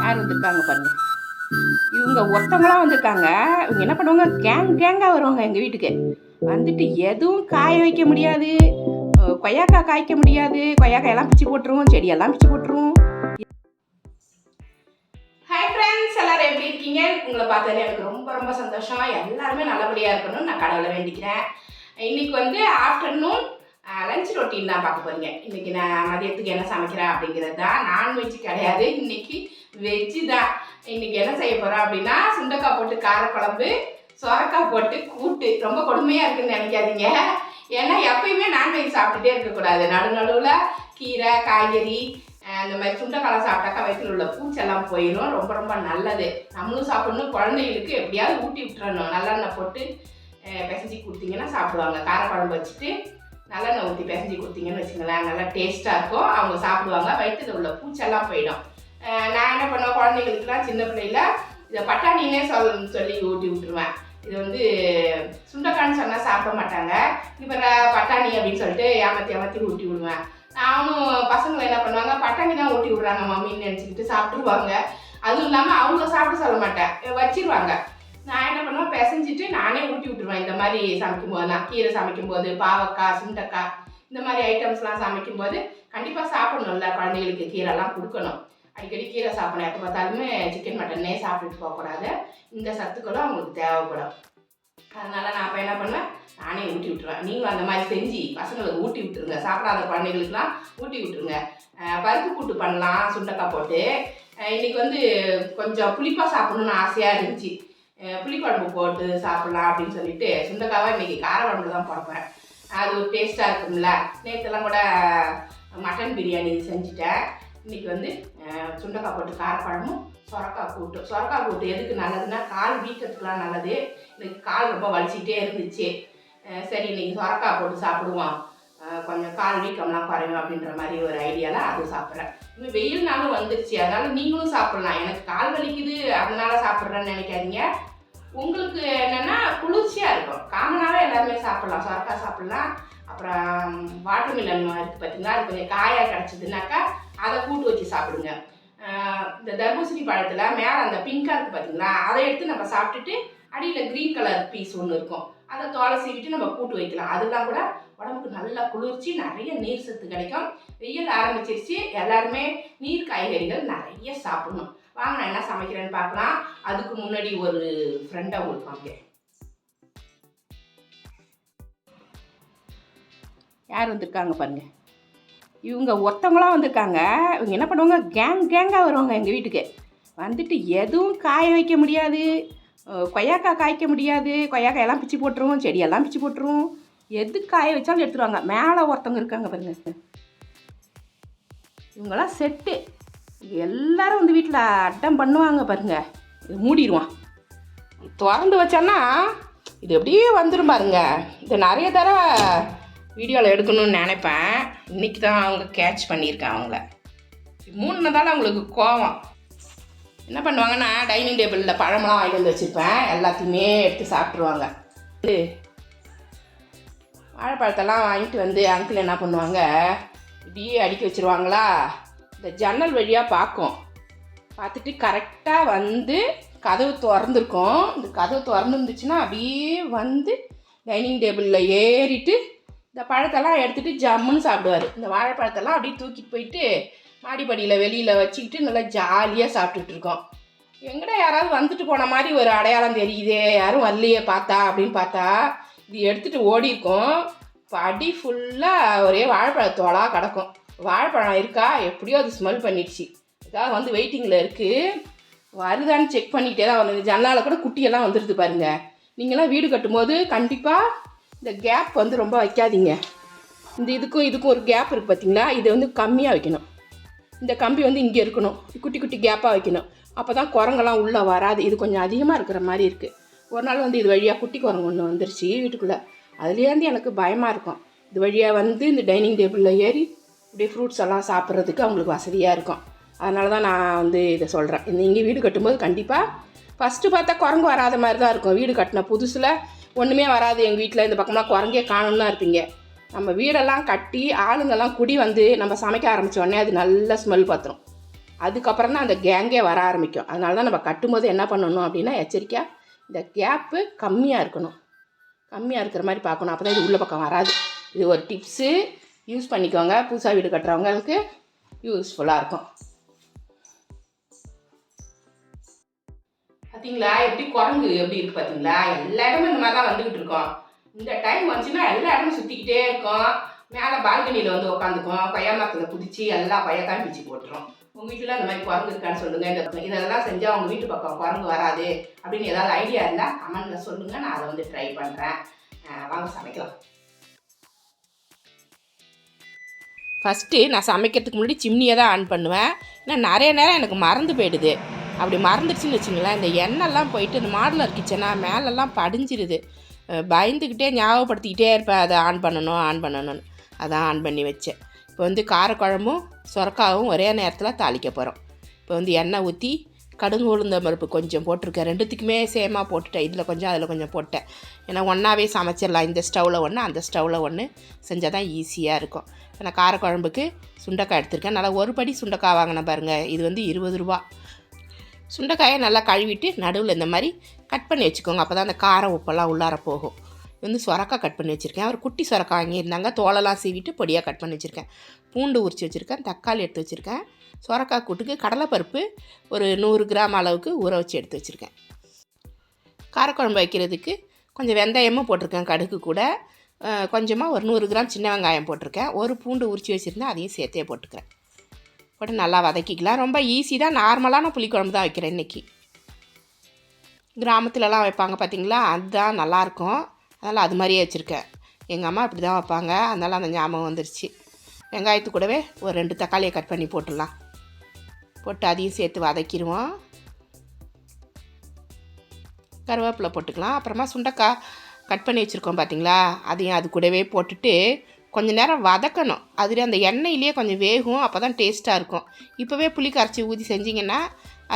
யார் வந்திருக்காங்க பாருங்க. இவங்க ஒருத்தவங்களாம் வந்திருக்காங்க. இவங்க என்ன பண்ணுவாங்க? கேங் கேங்காக வருவாங்க எங்கள் வீட்டுக்கு. வந்துட்டு எதுவும் காய வைக்க முடியாது. கொய்யாக்காய் காய்க்க முடியாது. கொய்யாக்காய் எல்லாம் பிச்சு போட்டுருவோம். செடியெல்லாம் பிச்சு போட்டுருவோம். ஹாய் ஃப்ரெண்ட்ஸ் எல்லாரும் எப்படி இருக்கீங்க? உங்களை பார்த்ததுல எனக்கு ரொம்ப ரொம்ப சந்தோஷம். எல்லாருமே நல்லபடியாக இருக்கணும்னு நான் கடவுளை வேண்டிக்கிறேன். இன்னைக்கு வந்து ஆஃப்டர்நூன் லஞ்ச் ரொட்டீன் தான் பார்க்க போகிறீங்க இன்னைக்கு நான் மதியத்துக்கு என்ன சமைக்கிறேன் அப்படிங்கிறது தான் நான்வெஜ் கிடையாது. இன்னைக்கு வெஜ்ஜு தான். இன்றைக்கி என்ன செய்ய போகிறோம் அப்படின்னா சுண்டக்காய் போட்டு காரக்குழம்பு சொரக்காய் போட்டு கூட்டு. ரொம்ப கொடுமையாக இருக்குன்னு நினைக்காதீங்க. ஏன்னா எப்பயுமே நான்வெஜ் சாப்பிட்டுட்டே இருக்கக்கூடாது. நடு நடுவில் கீரை காய்கறி அந்த மாதிரி சுண்டக்காலை சாப்பிட்டாக்கா வயிற்றில் உள்ள பூச்செல்லாம் போயிடும் ரொம்ப ரொம்ப நல்லது. நம்மளும் சாப்பிடணும். குழந்தைகளுக்கு எப்படியாவது ஊட்டி விட்டுறணும். நல்லெண்ணெய் போட்டு பிசைஞ்சி கொடுத்தீங்கன்னா சாப்பிடுவாங்க. காரக்குழம்பு வச்சுட்டு நல்லெண்ணெய் ஊற்றி பிசைஞ்சு கொடுத்தீங்கன்னு வச்சுங்களேன். நல்லா டேஸ்ட்டாக இருக்கும். அவங்க சாப்பிடுவாங்க. வயிற்றுல உள்ள பூச்செல்லாம் போயிடும். நான் என்ன பண்ணுவேன்? குழந்தைங்களுக்குலாம் சின்ன பிள்ளையில இதை பட்டாணினே சொல் சொல்லி ஊட்டி விட்டுருவேன். இது வந்து சுண்டைக்கான்னு சொன்னால் சாப்பிட மாட்டாங்க. இப்போ பட்டாணி அப்படின்னு சொல்லிட்டு ஏமாற்றி ஏமாற்றி ஊட்டி விடுவேன். நானும் பசங்களை என்ன பண்ணுவாங்க பட்டாணி தான் ஊட்டி விடுறாங்க மம்மின்னு நினச்சிக்கிட்டு சாப்பிட்டுருவாங்க. அதுவும் இல்லாமல் அவங்க சாப்பிட சொல்ல மாட்டேன். வச்சிருவாங்க. நான் என்ன பண்ணுவேன்? பிசைஞ்சிட்டு நானே ஊட்டி விட்டுருவேன். இந்த மாதிரி சமைக்கும் நான் கீரை சமைக்கும்போது பாவக்காய் சுண்டக்காய் இந்த மாதிரி ஐட்டம்ஸ்லாம் சமைக்கும்போது கண்டிப்பாக சாப்பிடணும்ல. குழந்தைகளுக்கு கீரைலாம் கொடுக்கணும். அடிக்கடி கீரை சாப்பிடணும். எப்போ பார்த்தாலுமே சிக்கன் மட்டனே சாப்பிட்டுட்டு போகக்கூடாது. இந்த சத்துக்களும் அவங்களுக்கு தேவைப்படும். அதனால நான் அப்போ என்ன பண்ணுவேன்? நானே ஊட்டி விட்டுருவேன். நீங்களும் அந்த மாதிரி செஞ்சு பசங்களுக்கு ஊட்டி விட்டுருங்க. சாப்பிடாத குழந்தைகளுக்குலாம் ஊட்டி விட்டுருங்க. பருப்பு கூட்டு பண்ணலாம் சுண்டக்காய் போட்டு. இன்றைக்கி வந்து கொஞ்சம் புளிப்பாக சாப்பிடணுன்னு ஆசையாக இருந்துச்சு. புளிக்குழம்பு போட்டு சாப்பிட்லாம் அப்படின்னு சொல்லிட்டு சுண்டக்காவை இன்றைக்கி கார குழம்பு தான் போடுவேன் அது ஒரு டேஸ்ட்டாக இருக்கும்ல. நேற்றுலாம் கூட மட்டன் பிரியாணி செஞ்சுட்டேன். இன்னைக்கு வந்து சுண்டக்காய் போட்டு காரக்குழம்பும் சொரக்காய் கூட்டு. சொரக்காய் கூட்டு எதுக்கு நல்லதுன்னா கால் வீக்கத்துக்குலாம் நல்லது. எனக்கு கால் ரொம்ப வலிச்சிக்கிட்டே இருந்துச்சு. சரி இன்றைக்கி சொரக்காய் போட்டு சாப்பிடுவோம். கொஞ்சம் கால் வீக்கம்லாம் குறையும் அப்படின்ற மாதிரி ஒரு ஐடியாவில் அது சாப்பிட்றேன். இன்னும் வெயில் நாளும் வந்துருச்சு. அதனால் நீங்களும் சாப்பிட்லாம். எனக்கு கால் வலிக்குது. அதனால் சாப்பிட்றேன்னு நினைக்காதீங்க. உங்களுக்கு என்னென்னா குளிர்ச்சியாக இருக்கும். காமனாகவே எல்லாருமே சாப்பிட்லாம். சொரக்காய் சாப்பிட்லாம். அப்புறம் வாட்டர்மிலன் இருக்குது பார்த்தீங்களா அது கொஞ்சம் காயாக கிடச்சிதுனாக்கா அதை கூட்டு வச்சு சாப்பிடுங்க. இந்த தர்பூசணி பழத்தில் மேலே அந்த பிங்காக இருக்குது பார்த்தீங்களா அதை எடுத்து நம்ம சாப்பிட்டுட்டு அடியில் க்ரீன் கலர் பீஸ் ஒன்று இருக்கும். அதை தோலை சீவிட்டு நம்ம கூட்டு வைக்கலாம். அதெல்லாம் கூட உடம்புக்கு நல்லா குளிர்ச்சி நிறைய நீர் சத்து கிடைக்கும். வெயில் ஆரம்பிச்சிருச்சு. எல்லாருமே நீர் காய்கறிகள் நிறைய சாப்பிடணும். வாங்க நான் என்ன சமைக்கிறேன்னு பார்க்கலாம். அதுக்கு முன்னாடி ஒரு ஃப்ரெண்டாக உங்களுக்கு காமிக்கிறேன். யார் வந்திருக்காங்க பாருங்க. இவங்க ஒருத்தவங்களாம் வந்திருக்காங்க. இவங்க என்ன பண்ணுவாங்க? கேங் கேங்காக வருவாங்க எங்கள் வீட்டுக்கு. வந்துட்டு எதுவும் காய வைக்க முடியாது. கொய்யாக்காய் காய்க்க முடியாது. கொய்யாக்காய் எல்லாம் பிச்சு போட்டுருவோம். செடியெல்லாம் பிச்சு போட்டுருவோம். எது காய வச்சாலும் எடுத்துருவாங்க. மேலே ஒருத்தவங்க இருக்காங்க பாருங்க இவங்கெல்லாம் செட்டு எல்லாரும் வந்து வீட்டில் அட்டம் பண்ணுவாங்க பாருங்கள் இது மூடிடுவான். திறந்து வச்சோன்னா இது எப்படியே வந்துடும் பாருங்க. இது நிறைய தடவை வீடியோவில் எடுக்கணும்னு நினைப்பேன். இன்னைக்கு தான் அவங்க கேட்ச் பண்ணியிருக்கேன் அவங்கள. மூணுனதால அவங்களுக்கு கோவம். என்ன பண்ணுவாங்கன்னா டைனிங் டேபிளில் பழமெல்லாம் வாங்கி வந்து வச்சுருப்பேன். எல்லாத்தையுமே எடுத்து சாப்பிட்ருவாங்க வாழைப்பழத்தெல்லாம் வாங்கிட்டு வந்து அங்கிள் என்ன பண்ணுவாங்க? இப்படியே அடுக்கி வச்சிருவாங்களா? இந்த ஜன்னல் வழியாக பார்க்கும். பார்த்துட்டு கரெக்டாக வந்து கதவு திறந்துருக்கும். இந்த கதவு திறந்துருந்துச்சுன்னா அப்படியே வந்து டைனிங் டேபிளில் ஏறிட்டு இந்த பழத்தெல்லாம் எடுத்துகிட்டு ஜம்முன்னு சாப்பிடுவார். இந்த வாழைப்பழத்தெல்லாம் அப்படியே தூக்கிட்டு போயிட்டு மாடிப்படியில் வெளியில் வச்சுக்கிட்டு நல்லா ஜாலியாக சாப்பிட்டுட்டு இருக்கோம். எங்கடா யாராவது வந்துட்டு போன மாதிரி ஒரு அடையாளம் தெரியுதே யாரும் வரலையே பார்த்தா அப்படின்னு பார்த்தா இது எடுத்துகிட்டு ஓடி இருக்கோம் படி ஃபுல்லாக ஒரே வாழைப்பழத்தோலாக கிடக்கும். வாழைப்பழம் இருக்கா? எப்படியோ அது ஸ்மெல் பண்ணிடுச்சு. இதுக்காக வந்து வெயிட்டிங்கில் இருக்குது வருதான்னு செக் பண்ணிகிட்டே தான் வருது ஜன்னலால் கூட குட்டியெல்லாம் வந்துடுது பாருங்கள் நீங்களாம் வீடு கட்டும்போது கண்டிப்பாக இந்த கேப் வந்து ரொம்ப வைக்காதீங்க. இந்த இதுக்கும் இதுக்கும் ஒரு கேப் இருக்குது பார்த்தீங்களா இதை வந்து கம்மியாக வைக்கணும். இந்த கம்பி வந்து இங்கே இருக்கணும். குட்டி குட்டி கேப்பாக வைக்கணும். அப்போ தான் குரங்கெல்லாம் உள்ளே வராது. இது கொஞ்சம் அதிகமாக இருக்கிற மாதிரி இருக்குது ஒரு நாள் வந்து இது வழியாக குட்டி குரங்கு ஒன்று வந்துருச்சு வீட்டுக்குள்ளே. அதுலேருந்து எனக்கு பயமாக இருக்கும். இது வழியாக வந்து இந்த டைனிங் டேபிளில் ஏறி இப்படியே ஃப்ரூட்ஸ் எல்லாம் சாப்பிட்றதுக்கு அவங்களுக்கு வசதியாக இருக்கும். அதனால தான் நான் வந்து இதை சொல்கிறேன் நீங்கள் வீடு கட்டும்போது கண்டிப்பாக ஃபஸ்ட்டு பார்த்தா குரங்கு வராத மாதிரி தான் இருக்கும். வீடு கட்டின புதுசில் ஒன்றுமே வராது. எங்கள் வீட்டில் இந்த பக்கமாக குரங்கே காணும்னு இருப்பீங்க. நம்ம வீடெல்லாம் கட்டி ஆளுங்கெல்லாம் குடி வந்து நம்ம சமைக்க ஆரம்பிச்ச உடனே அது நல்ல ஸ்மெல் பார்த்துரும் அதுக்கப்புறம் தான் அந்த கேங்கே வர ஆரம்பிக்கும். அதனால தான் நம்ம கட்டும்போது என்ன பண்ணணும் அப்படின்னா எச்சரிக்கையாக இந்த கேப்பு கம்மியாக இருக்கணும். கம்மியாக இருக்கிற மாதிரி பார்க்கணும். அப்போ தான் இது உள்ள பக்கம் வராது. இது ஒரு டிப்ஸு யூஸ் பண்ணிக்கோங்க. புதுசாக வீடு கட்டுறவங்களுக்கு யூஸ்ஃபுல்லாக இருக்கும். பார்த்தீங்களா எப்படி குரங்கு எப்படி இருக்கு பார்த்தீங்களா எல்லா இடமும் இந்த மாதிரி தான் வந்துக்கிட்டு இருக்கோம். இந்த டைம் வந்துச்சுன்னா எல்லா இடமும் சுற்றிக்கிட்டே இருக்கும். மேலே பால்கனியில் வந்து உட்காந்துக்கும் கொய்யா மரத்தில் குதிச்சு எல்லா கொய்யாக்காய் பிச்சு போட்டுரும். உங்கள் வீட்டில் அந்த மாதிரி குரங்கு இருக்கான்னு சொல்லுங்கள் இந்த இதெல்லாம் செஞ்சால் உங்கள் வீட்டு பக்கம் குரங்கு வராது அப்படின்னு ஏதாவது ஐடியா இருந்தால் கமெண்ட்டில் சொல்லுங்கள் நான் அதை வந்து ட்ரை பண்ணுறேன் வாங்க சமைக்கலாம். ஃபஸ்ட்டு நான் சமைக்கிறதுக்கு முன்னாடி சிம்னியை தான் ஆன் பண்ணுவேன். ஏன்னா நிறைய நேரம் எனக்கு மறந்து போயிடுது. அப்படி மறந்துடுச்சுன்னு வச்சுங்களேன் இந்த எண்ணெய்லாம் போயிட்டு இந்த மாடலர் கிச்சனாக மேலெல்லாம் படிஞ்சிருது. பயந்துக்கிட்டே ஞாபகப்படுத்திக்கிட்டே இருப்பேன் அதை ஆன் பண்ணணும் ஆன் பண்ணணும்னு. அதான் ஆன் பண்ணி வச்சேன். இப்போ வந்து காரக்குழம்பும் சுரக்காவும் ஒரே நேரத்தில் தாளிக்க போகிறோம் இப்போ வந்து எண்ணெய் ஊற்றி கடுங்கு உளுந்த பருப்பு கொஞ்சம் போட்டிருக்கேன். ரெண்டுத்துக்குமே சேமாக போட்டுட்டேன். இதில் கொஞ்சம் அதில் கொஞ்சம் போட்டேன். ஏன்னா ஒன்றாவே சமைச்சிடலாம். இந்த ஸ்டவ்வில் ஒன்று அந்த ஸ்டவ்வில் ஒன்று செஞ்சால் தான் ஈஸியாக இருக்கும். இப்போ நான் காரக்குழம்புக்கு சுண்டைக்காய் எடுத்திருக்கேன். நல்லா ஒரு படி சுண்டைக்காய் வாங்கினேன் பாருங்கள் இது வந்து இருபது ரூபா. சுண்டைக்காயை நல்லா கழுவிட்டு நடுவில் இந்த மாதிரி கட் பண்ணி வச்சுக்கோங்க. அப்போ தான் அந்த காரம் உப்பெல்லாம் உள்ளார போகும். வந்து சொரக்காய் கட் பண்ணி வச்சுருக்கேன். ஒரு குட்டி சொரக்காய் வாங்கியிருந்தாங்க. தோலெல்லாம் சீவிட்டு பொடியாக கட் பண்ணி வச்சுருக்கேன். பூண்டு உரிச்சு வச்சுருக்கேன். தக்காளி எடுத்து வச்சுருக்கேன். சொரக்காய் கூட்டுக்கு கடலைப்பருப்பு ஒரு நூறு கிராம் அளவுக்கு ஊற வச்சு எடுத்து வச்சுருக்கேன். காரக்குழம்பு வைக்கிறதுக்கு கொஞ்சம் வெந்தயமும் போட்டிருக்கேன் கடுகு கூட. கொஞ்சமாக ஒரு நூறு கிராம் சின்ன வெங்காயம் போட்டிருக்கேன். ஒரு பூண்டு உரிச்சு வச்சுருந்தேன் அதையும் சேர்த்தே போட்டுக்கிறேன். போட்டு நல்லா வதக்கிக்கலாம். ரொம்ப ஈஸி தான். நார்மலான புளிக்குழம்பு தான் வைக்கிறேன் இன்றைக்கி கிராமத்துலலாம் வைப்பாங்க பார்த்திங்களா அதுதான் நல்லாயிருக்கும். அதனால் அது மாதிரியே வச்சுருக்கேன். எங்கள் அம்மா இப்படி தான் வைப்பாங்க. அதனால் அந்த ஞாபகம் வந்துருச்சு. வெங்காயத்து கூடவே ஒரு ரெண்டு தக்காளியை கட் பண்ணி போட்டுடலாம். போட்டு அதையும் சேர்த்து வதக்கிடுவோம். கருவேப்பிலை போட்டுக்கலாம். அப்புறமா சுண்டைக்காய் கட் பண்ணி வச்சுருக்கோம் பார்த்திங்களா அதையும் அது கூடவே போட்டுட்டு கொஞ்ச நேரம் வதக்கணும். அதில் அந்த எண்ணெயிலே கொஞ்சம் வேகும் அப்போ தான் டேஸ்ட்டாக இருக்கும். இப்போவே புளி கரைச்சி ஊற்றி செஞ்சிங்கன்னா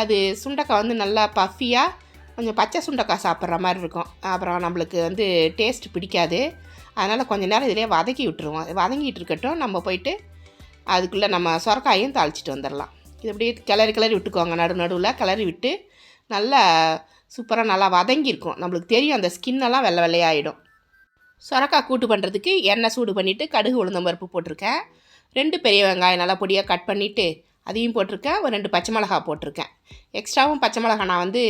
அது சுண்டக்காய் வந்து நல்லா பஃபியாக கொஞ்சம் பச்சை சுண்டக்காய் சாப்பிட்ற மாதிரி இருக்கும். அப்புறம் நம்மளுக்கு வந்து டேஸ்ட் பிடிக்காது. அதனால் கொஞ்ச நேரம் இதிலே வதக்கி விட்டுருவோம். வதங்கிட்டு இருக்கட்டும் நம்ம போயிட்டு அதுக்குள்ளே நம்ம சொரக்காயும் தாளிச்சிட்டு வந்துடலாம். இது அப்படியே கிளறி கிளறி விட்டுக்கோங்க. நடு நடுவில் கிளறி விட்டு நல்லா சூப்பராக நல்லா வதங்கியிருக்கும். நம்மளுக்கு தெரியும் அந்த ஸ்கின்னெல்லாம் வெள்ளை வெள்ளையாகிடும் சொரக்காய் கூட்டு பண்ணுறதுக்கு எண்ணெய் சூடு பண்ணிவிட்டு கடுகு உளுந்தம் பருப்பு போட்டிருக்கேன். ரெண்டு பெரிய வெங்காயம் நல்லா பொடியாக கட் பண்ணிவிட்டு அதையும் போட்டிருக்கேன். ஒரு ரெண்டு பச்சை மிளகா போட்டிருக்கேன். எக்ஸ்ட்ராவும் பச்சை மிளகா நான் வந்து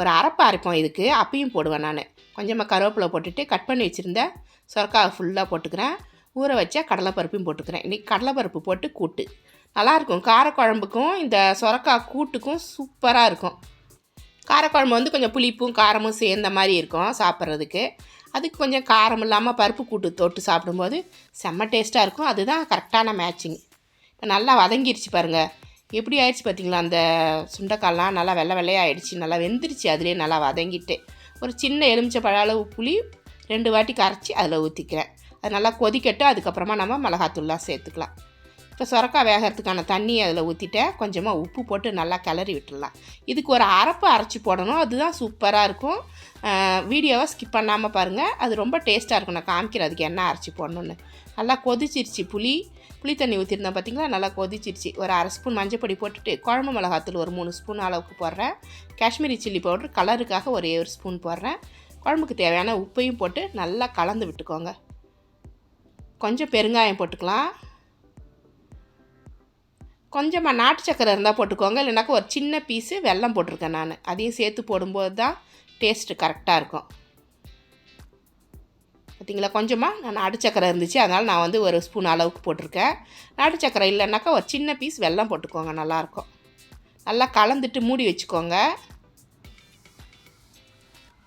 ஒரு அரைப்பா அரைப்போம் இதுக்கு. அப்பையும் போடுவேன் நான். கொஞ்சமாக கருவேப்பிலை போட்டுட்டு கட் பண்ணி வச்சுருந்த சொரக்காய் ஃபுல்லாக போட்டுக்கிறேன். ஊற வச்ச கடலைப்பருப்பையும் போட்டுக்கிறேன். இன்றைக்கி கடலைப்பருப்பு போட்டு கூட்டு. நல்லாயிருக்கும் காரக்குழம்புக்கும் இந்த சொரக்காய் கூட்டுக்கும் சூப்பராக இருக்கும். காரக்குழம்பு வந்து கொஞ்சம் புளிப்பும் காரமும் சேர்ந்த மாதிரி இருக்கும் சாப்பிட்றதுக்கு. அதுக்கு கொஞ்சம் காரம் இல்லாமல் பருப்பு கூட்டு தொட்டு சாப்பிடும்போது செம்ம டேஸ்ட்டாக இருக்கும். அதுதான் கரெக்டான மேட்சிங். இப்போ நல்லா வதங்கிருச்சு பாருங்கள் எப்படி ஆயிடுச்சு பார்த்தீங்களா அந்த சுண்டைக்கால்லாம் நல்லா வெள்ளை வெள்ளையாகிடுச்சு நல்லா வெந்துருச்சு. அதுலேயே நல்லா வதங்கிட்டு ஒரு சின்ன எலுமிச்சை பழ அளவு புளி ரெண்டு வாட்டி கரைச்சி அதில் ஊற்றிக்கிறேன் அது நல்லா கொதிக்கட்டும். அதுக்கப்புறமா நம்ம மிளகாத்தூள்லாம் சேர்த்துக்கலாம். இப்போ சுரக்காய் வேகிறதுக்கான தண்ணியை அதில் ஊற்றிட்டேன் கொஞ்சமாக உப்பு போட்டு நல்லா கிளறி விட்டுடலாம் இதுக்கு ஒரு அரைப்பு அரைச்சி போடணும். அதுதான் சூப்பராக இருக்கும். வீடியோவை ஸ்கிப் பண்ணாமல் பாருங்கள் அது ரொம்ப டேஸ்ட்டாக இருக்கும். நான் காமிக்கிறேன். அதுக்கு என்ன அரைச்சி போடணுன்னு நல்லா கொதிச்சிருச்சு புளி. புளி தண்ணி ஊற்றிருந்தேன் பார்த்திங்களா நல்லா கொதிச்சிருச்சு. ஒரு அரை ஸ்பூன் மஞ்சப்பொடி போட்டுட்டு குழம்பு மிளகாத்தூள் ஒரு மூணு ஸ்பூன் அளவுக்கு போடுறேன். காஷ்மீரி சில்லி பவுடர் கலருக்காக ஒரே ஒரு ஸ்பூன் போடுறேன். குழம்புக்கு தேவையான உப்பையும் போட்டு நல்லா கலந்து விட்டுக்கோங்க. கொஞ்சம் பெருங்காயம் போட்டுக்கலாம். கொஞ்சமாக நாட்டு சக்கரை இருந்தால் போட்டுக்கோங்க. இல்லைனாக்கா ஒரு சின்ன பீஸு வெல்லம் போட்டிருக்கேன் நான். அதையும் சேர்த்து போடும்போது தான் டேஸ்ட்டு கரெக்டாக இருக்கும். பார்த்தீங்களா கொஞ்சமாக நான் நாட்டு சக்கரை இருந்துச்சு. அதனால் நான் வந்து ஒரு ஸ்பூன் அளவுக்கு போட்டிருக்கேன். நாட்டு சக்கரை இல்லைனாக்கா ஒரு சின்ன பீஸ் வெல்லம் போட்டுக்கோங்க. நல்லாயிருக்கும். நல்லா கலந்துட்டு மூடி வச்சுக்கோங்க.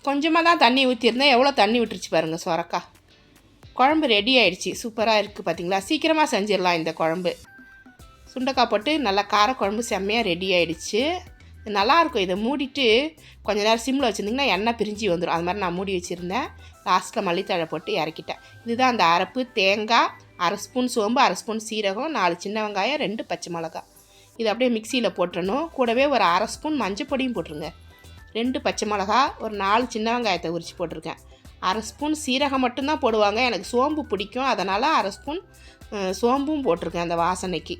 கொஞ்சமாக தான் தண்ணி ஊற்றிருந்தேன் எவ்வளோ தண்ணி விட்டுருச்சு பாருங்கள் சொரக்கா. குழம்பு ரெடி ஆயிடுச்சு. சூப்பராக இருக்குது பார்த்தீங்களா சீக்கிரமாக செஞ்சிடலாம் இந்த குழம்பு. சுண்டைக்காய் போட்டு நல்லா காரக்குழம்பு செம்மையாக ரெடி ஆகிடுச்சு நல்லாயிருக்கும் இதை மூடிட்டு கொஞ்ச நேரம் சிம்மில் வச்சுருந்திங்கன்னா எண்ணெய் பிரிஞ்சு வந்துடும் அது மாதிரி நான் மூடி வச்சுருந்தேன். லாஸ்ட்டில் மல்லித்தழை போட்டு இறக்கிட்டேன். இதுதான் அந்த அரைப்பு. தேங்காய் அரை ஸ்பூன் சோம்பு அரை ஸ்பூன் சீரகம் நாலு சின்ன வெங்காயம் ரெண்டு பச்சை மிளகா இது அப்படியே மிக்சியில் போட்டுறணும். கூடவே ஒரு அரை ஸ்பூன் மஞ்சள் பொடியும் போட்டுருங்க. ரெண்டு பச்சை மிளகா ஒரு நாலு சின்ன வெங்காயத்தை உரித்து போட்டிருக்கேன். அரை ஸ்பூன் சீரகம் மட்டும்தான் போடுவாங்க. எனக்கு சோம்பு பிடிக்கும். அதனால் அரை ஸ்பூன் சோம்பும் போட்டிருக்கேன் அந்த வாசனைக்கு.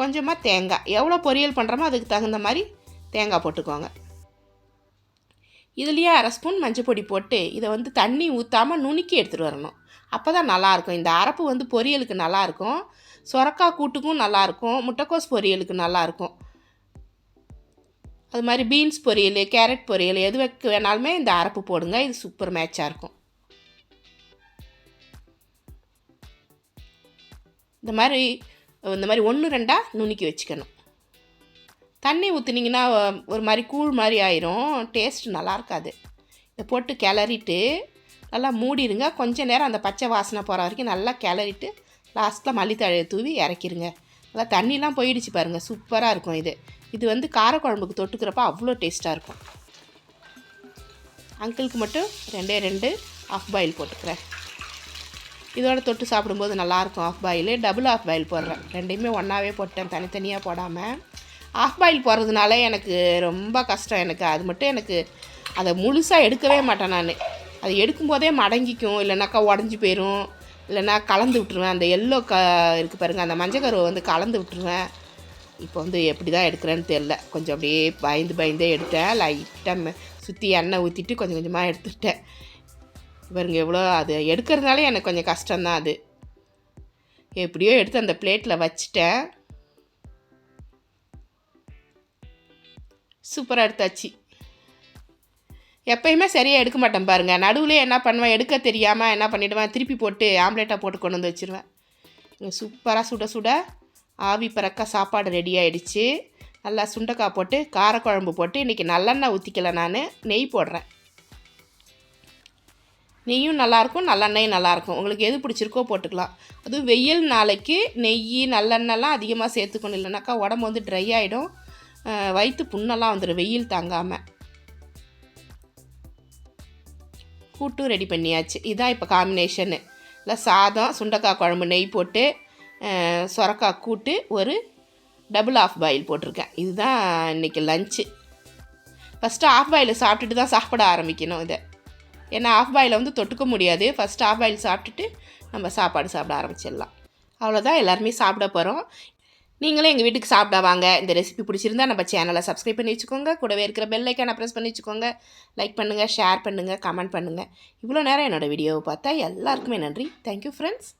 கொஞ்சமாக தேங்காய். எவ்வளோ பொரியல் பண்ணுறோமோ அதுக்கு தகுந்த மாதிரி தேங்காய் போட்டுக்கோங்க. இதுலேயே அரை ஸ்பூன் மஞ்சள் பொடி போட்டு இதை வந்து தண்ணி ஊற்றாமல் நுணுக்கி எடுத்துகிட்டு வரணும். அப்போ தான் நல்லாயிருக்கும் இந்த அரப்பு வந்து பொரியலுக்கு நல்லாயிருக்கும் சொரக்காய் கூட்டுக்கும் நல்லாயிருக்கும் முட்டைக்கோஸ் பொரியலுக்கு நல்லாயிருக்கும் அது மாதிரி பீன்ஸ் பொரியல் கேரட் பொரியல் எது வைக்க வேணாலுமே இந்த அரப்பு போடுங்க. இது சூப்பர் மேட்சாக இருக்கும். இந்த மாதிரி இந்த மாதிரி ஒன்று ரெண்டாக நுணுக்கி வச்சுக்கணும். தண்ணி ஊற்றுனீங்கன்னா ஒரு மாதிரி கூழ் மாதிரி ஆயிரும். டேஸ்ட் நல்லா இருக்காது. இதை போட்டு கிளறிட்டு நல்லா மூடிடுங்க. கொஞ்சம் நேரம் அந்த பச்சை வாசனை போகிற வரைக்கும் நல்லா கிளறிட்டு லாஸ்ட்டில் மல்லித்தழையை தூவி இறக்கிருங்க நல்லா தண்ணிலாம் போயிடுச்சு பாருங்கள் சூப்பராக இருக்கும் இது. இது வந்து காரக்குழம்புக்கு தொட்டுக்கிறப்ப அவ்வளோ டேஸ்ட்டாக இருக்கும். அங்கிளுக்கு மட்டும் ரெண்டே ரெண்டு ஆஃப் பாயில் போட்டுக்கிறேன். இதோட தொட்டு சாப்பிடும்போது நல்லாயிருக்கும். Half boil double half boil போடுறேன். ரெண்டையுமே ஒன்றாவே போட்டேன் தனித்தனியாக போடாமல் ஆஃப் பாயில் போடுறதுனால எனக்கு ரொம்ப கஷ்டம். எனக்கு அது மட்டும் எனக்கு அதை முழுசாக எடுக்கவே மாட்டேன் நான். அது எடுக்கும்போதே மடங்கிக்கும். இல்லைனாக்கா உடஞ்சி போயிடும் இல்லைனா கலந்து விட்டுருவேன். அந்த எல்லோ க இருக்குது பாருங்கள் அந்த மஞ்சள் கருவை வந்து கலந்து விட்டுருவேன். இப்போ வந்து எப்படி தான் எடுக்கிறேன்னு தெரில கொஞ்சம் அப்படியே பயந்து பயந்தே எடுத்தேன். லைட்டாக சுற்றி எண்ணெய் ஊற்றிட்டு கொஞ்சம் கொஞ்சமாக எடுத்துட்டேன். பாருங்க எவ்வளோ அது. எடுக்கிறதுனால எனக்கு கொஞ்சம் கஷ்டம்தான் அது. எப்படியோ எடுத்து அந்த பிளேட்டில் வச்சுட்டேன். சூப்பராக எடுத்தாச்சு. எப்பயுமே சரியாக எடுக்க மாட்டேன் பாருங்கள் நடுவில் என்ன பண்ணுவேன்? எடுக்க தெரியாமல் என்ன பண்ணிவிடுவேன் திருப்பி போட்டு ஆம்லேட்டாக போட்டு கொண்டு வந்து வச்சுருவேன். சூப்பராக சுட சுட ஆவி பறக்க சாப்பாடு ரெடி ஆகிடுச்சு நல்லா சுண்டைக்காய் போட்டு காரக்குழம்பு போட்டு இன்றைக்கி நல்லெண்ணெய் ஊற்றிக்கல நான். நெய் போடுறேன். நெய்யும் நல்லாயிருக்கும் நல்லெண்ணெயும் நல்லாயிருக்கும். உங்களுக்கு எது பிடிச்சிருக்கோ போட்டுக்கலாம். அதுவும் வெயில் நாளைக்கு நெய் நல்லெண்ணெய்லாம் அதிகமாக சேர்த்துக்கணும் இல்லைனாக்கா உடம்பு வந்து ட்ரை ஆகிடும் வயிற்று புண்ணெல்லாம் வந்துடும் வெயில் தாங்காமல் கூட்டும் ரெடி பண்ணியாச்சு. இதுதான் இப்போ காம்பினேஷனு இல்லை சாதம் சுண்டக்காய் குழம்பு நெய் போட்டு சொரக்காய் கூட்டு ஒரு டபுள் ஆஃப் பாயில் போட்டிருக்கேன். இதுதான் இன்றைக்கி லஞ்சு ஃபஸ்ட்டு ஆஃப் பாயில் சாப்பிட்டுட்டு தான் சாப்பிட ஆரம்பிக்கணும் இதை. ஏன்னா ஆஃப் பாயில் வந்து தொட்டுக்க முடியாது. ஃபஸ்ட் ஆஃப் பாயில் சாப்பிட்டுட்டு நம்ம சாப்பாடு சாப்பிட ஆரம்பிச்சிடலாம். அவ்வளோதான் எல்லாருமே சாப்பிட போகிறோம் நீங்களும் எங்கள் வீட்டுக்கு சாப்பிட வாங்க. இந்த ரெசிபி பிடிச்சிருந்தா நம்ம சேனலை சப்ஸ்கிரைப் பண்ணி வச்சுக்கோங்க. கூடவே இருக்கிற பெல் ஐக்கானை ப்ரெஸ் பண்ணி வச்சுக்கோங்க. லைக் பண்ணுங்கள் ஷேர் பண்ணுங்கள் கமெண்ட் பண்ணுங்கள் இவ்வளோ நேரம் என்னோடய வீடியோவை பார்த்தா எல்லாருக்குமே நன்றி. Thank you friends